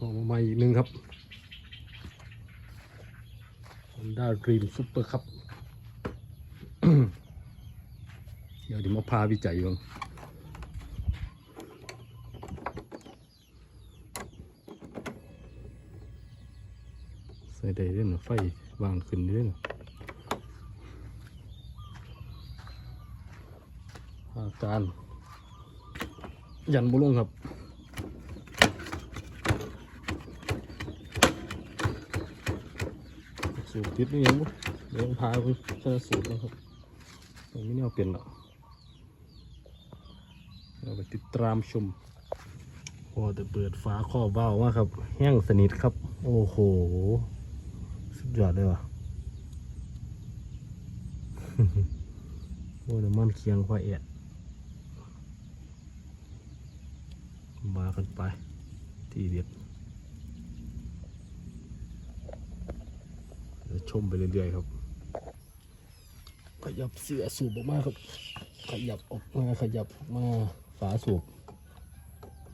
ออกมาใหม่อีกหนึ่งครับ Honda Dream Super ครับ เดี๋ยวเดี๋ยวมาพาวิจัยบ้างใส่ได้ด้วยนะไฟวางขึ้นด้วยนะอาการยันบุลงครับ สูบติดนี่ยังเดี๋ยวพาไปชนะสูตรแล้วครับตรงนี้เนี่ยเอาเปลี่ยนและเราไปติดตามชม พอจะเปิดฝาข้อเบ้ามาครับ แห้งสนิทครับ โอ้โห สุดยอดเลยว่ะโอ้น้ำมันเคียงควายแอะมากันไป ที่เดียว ชมไปเรื่อยๆครับ ขยับเสือสูบออกมาครับ ขยับออกมาขยับออกมาฝาสูบ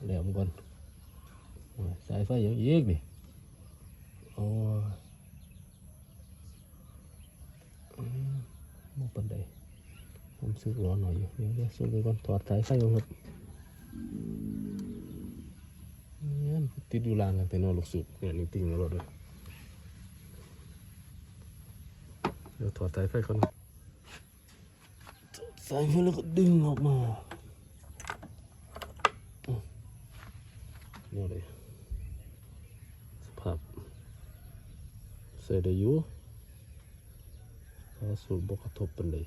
แหลมก่อนสายไฟอย่างอีกนี่โอ้ยอืมองปันไดผมซื้อร้อนหน่อยอยู่เดี๋ยวเดี๋ยวสูบไปก่อนถอดสายไฟก่อนครับเนี่ยติดอยู่ลานกันแต่นอนลูกสูบเนี่ยนี่ติ่งแล้วรถเลย เดี๋ยวถอดสายไฟก่อนสายไฟแล้วก็ดึงออกมาอืมนี่เลยสภาพใส่ได้อยู่ถ้าสูบบกระทบเป็นเลย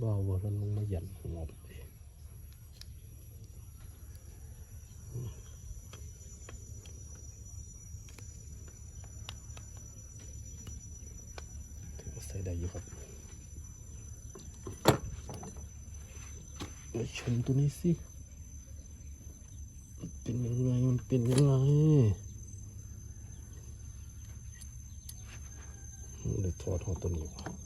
บ้าว่ามันลงมาหยันหัวไปเลยอืมถือว่าใส่ได้อยู่ครับมาชมตัวนี้สิมันเป็นยังไง มันเป็นยังไงเดี๋ยวถอดหัวตัวนี้ว่อืม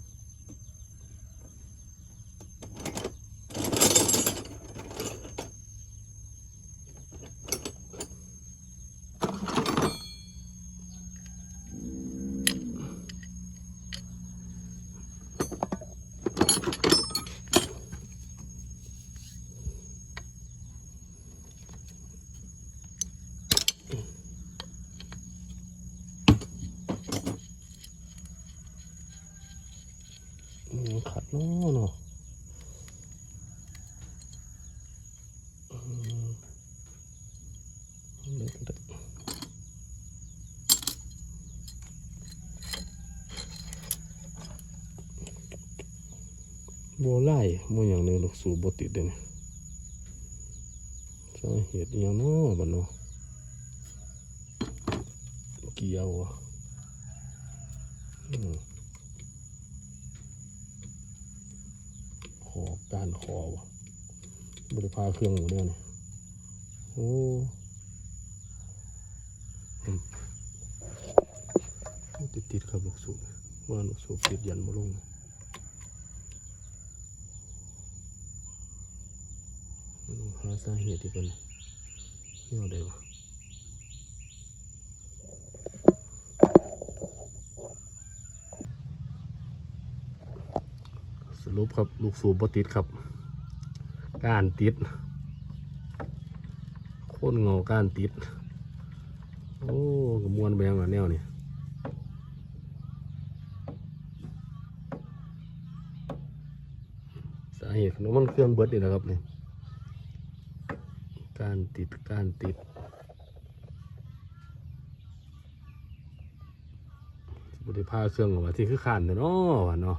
ขัดเนาะเนาะอืมเด็ดเด็ดบัวไล่บัวอย่างหนึ่งลูกสูบบติดเลยเนี่ยสาเหตุอย่างนาะบัดเนาะเกี่ยวอะอืม ขอ การขอวะบริพาเครื่องหมูเนี่ยนี่โอ้ติดติดๆครับลูกสูบว่าลูกสูบติดยันมาลงหาสาเหตุที่เป็นเนี่ยได้ว รุปครับลูกสูบบติดครับก้านติดโค่นเงาก้านติด โอ้กระมวลแบงอะแนวนี่สาเหตุของมันเครื่องเบิดนี่นะครับนี่ก้านติดก้านติดบริพาเครื่องออกมาที่คือขานเนาะวะเนาะ